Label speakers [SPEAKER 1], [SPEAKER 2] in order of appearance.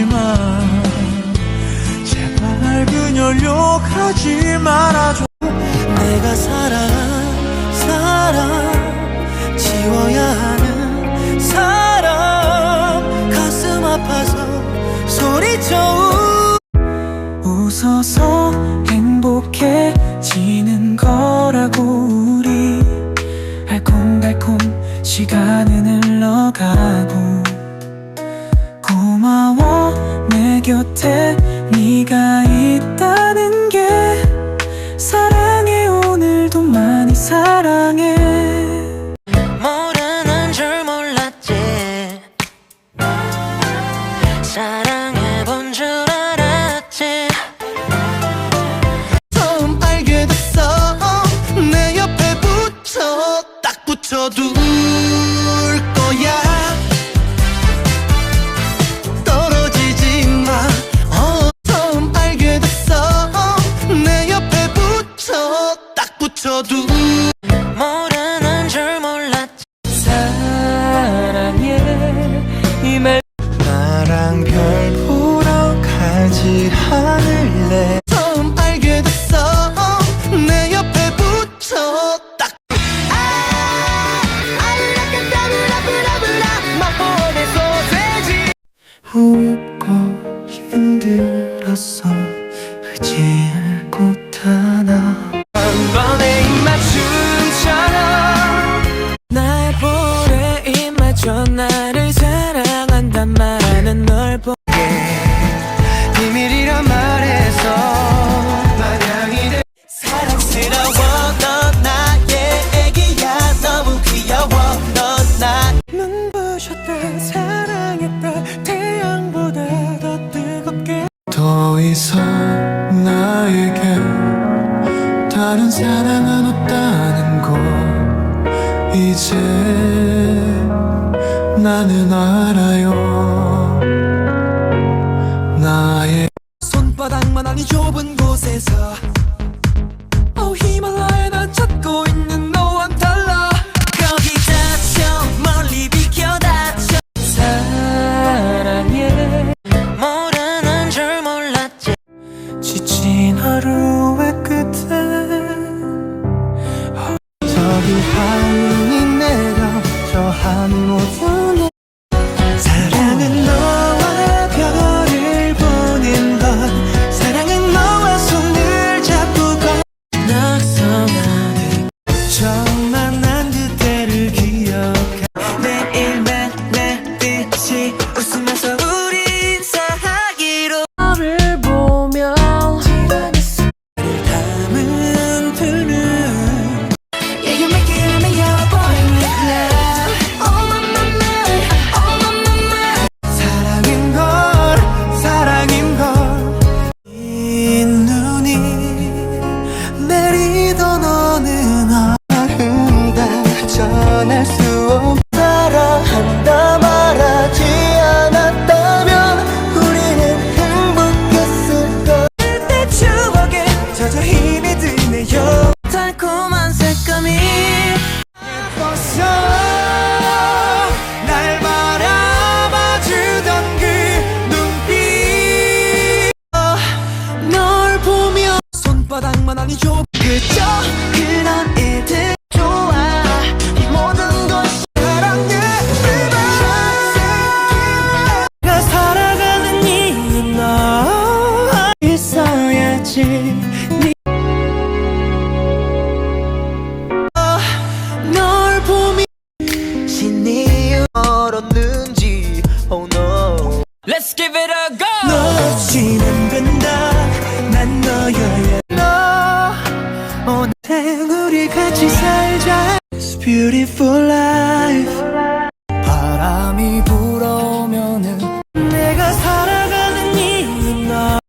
[SPEAKER 1] 하지만 제발 그녀 욕하지 말아줘. 내가 사랑 사랑 지워야 하는 사람 가슴 아파서 소리쳐 웃어서 행복해지는 거라고 우리. 알콩달콩 시간은 흘러가고. 곁에 네가 있다는 게 사랑해. 오늘도 많이 사랑해. 모르는 줄 몰랐지. 사랑해 본 줄 알았지. 처음 알게 됐어. 내 옆에 붙여. 딱 붙여둘 거야 딱 붙여둘 모르는 줄 몰랐지. 사랑해. 이말 나랑 별 보러 가지 않을래. 처음 알게 됐어. 내 옆에 붙여. 딱. 웃고 힘들었어 의지할 곳 하나 나를 사랑한단 말하는 널 보게. 비밀이란 말해서 마냥이 돼. 사랑스러워 넌 나의 애기야. 너무 귀여워 넌나. 눈부셨다 사랑했다 태양보다 더 뜨겁게. 더 이상 나에게 다른 사랑은 없다는 걸 이제 나는 알아요. 나의 손바닥만 하니 좁은 곳에서 빛이 신이 얼었는지 oh Let's
[SPEAKER 2] give it a
[SPEAKER 1] go beautiful life. 바람이 불어오면은 내가 살아가는 이유는 나.